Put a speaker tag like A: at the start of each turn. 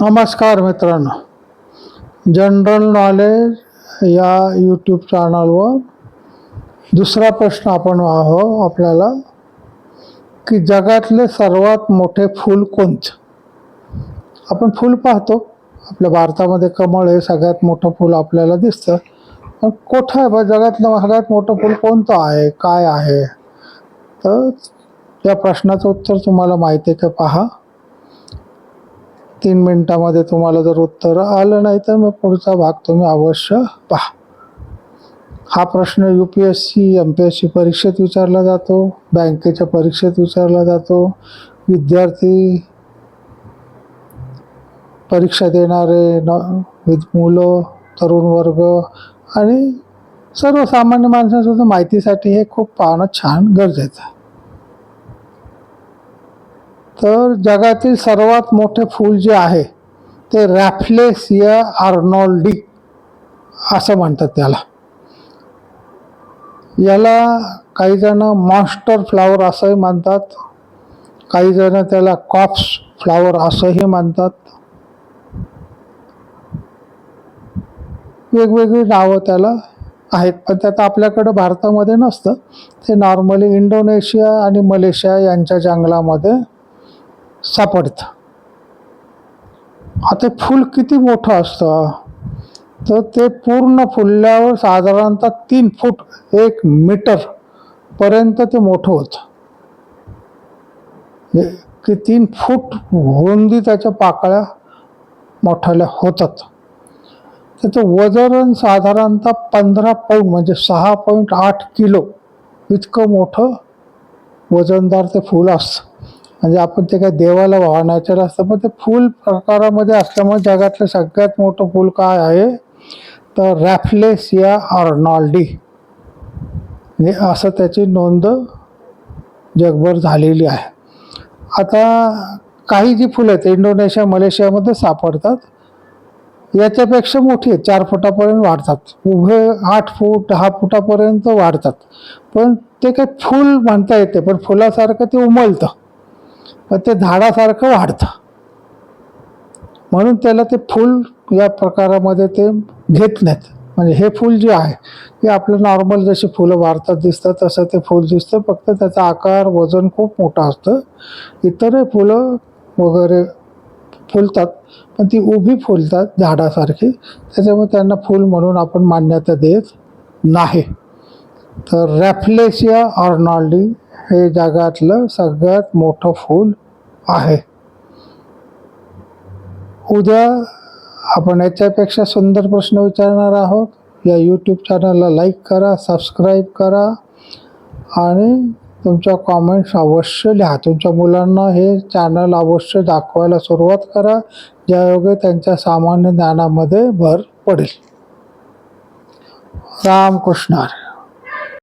A: नमस्कार मित्रांनो. General knowledge या यूट्यूब चॅनलवर दुसरा प्रश्न आपण आहो आपल्याला की जगातले सर्वात मोठे फूल कोणतं? आपण फूल पाहतो. आपल्या भारतामध्ये कमळ हे सगळ्यात मोठं फूल आपल्याला दिसतं. पण कुठं आहे बा जगातलं सगळ्यात मोठं फूल कोणतं आहे? काय आहे? तर या प्रश्नाचं उत्तर तुम्हाला माहिती आहे का पहा. तीन मिनटामध्ये तुम्हाला जर उत्तर आलं नाही तर मग पुढचा भाग तुम्ही अवश्य पहा. हा प्रश्न U P S C M P S C परीक्षेत विचारला जातो बँकेच्या परीक्षेत विचारला जातो. विद्यार्थी परीक्षा देणारे न विद मुलं तरुण वर्ग आणि सर्वसामान्य माणसांसुद्धा माहितीसाठी हे खूप पाहणं छान गरजेचं आहे. तर जगातील सर्वात मोठे फूल जे आहे ते रॅफलेसिया आर्नॉल्डी असं म्हणतात त्याला. याला काही जण मॉन्स्टर फ्लावर असंही म्हणतात काहीजण त्याला कॉप्स फ्लावर असंही म्हणतात. वेगवेगळी नावं त्याला आहेत पण त्यात आपल्याकडं भारतामध्ये नसतं. ते नॉर्मली इंडोनेशिया आणि मलेशिया यांच्या जंगलामध्ये सापडतं. आता फूल किती मोठं असतं? तर ते पूर्ण फुलल्यावर साधारणतः तीन फूट एक मीटर पर्यंत ते मोठं होतं. की तीन फूट रुंदी त्याच्या पाकळ्या मोठाल्या होतात. त्याचं वजन साधारणतः पंधरा पौंड म्हणजे सहा पॉईंट आठ किलो इतकं मोठं वजनदार ते फूल असतं. म्हणजे आपण ते काय देवाला वाहण्याचं असतं पण ते फूल प्रकारामध्ये असल्यामुळे जगातलं सगळ्यात मोठं फूल काय आहे? तर रॅफलेसिया ऑर्नॉल्डी म्हणजे असं त्याची नोंद जगभर झालेली आहे. आता काही जी फुलं आहेत इंडोनेशिया मलेशियामध्ये सापडतात. याच्यापेक्षा मोठी आहेत चार फुटापर्यंत वाढतात. उभे आठ फूट दहा फुटापर्यंत वाढतात. पण ते काही फूल म्हणता येते पण फुलासारखं ते उमलतं. पण ते झाडासारखं वाढतं. म्हणून त्याला ते फूल या प्रकारामध्ये ते घेत नाहीत. म्हणजे हे फूल जे आहे ते आपलं नॉर्मल जशी फुलं वाढतात दिसतात तसं ते फूल दिसतं. फक्त त्याचा आकार वजन खूप मोठं असतं. इतरही फुलं वगैरे फुलतात पण ती उभी फुलतात झाडासारखी. त्याच्यामुळे त्यांना फूल म्हणून आपण मान्यता देत नाही. तर रॅफ्लेशिया ऑर्नॉल्डी हे जगातलं सगळ्यात मोठं फूल आहे. उद्या आपण याच्यापेक्षा सुंदर प्रश्न विचारणार आहोत. या यूट्यूब चॅनलला लाईक करा सबस्क्राईब करा आणि तुमच्या कॉमेंट्स अवश्य लिहा. तुमच्या मुलांना हे चॅनल अवश्य दाखवायला सुरुवात करा. ज्यायोगे त्यांच्या सामान्य ज्ञानामध्ये भर पडेल. रामकृष्ण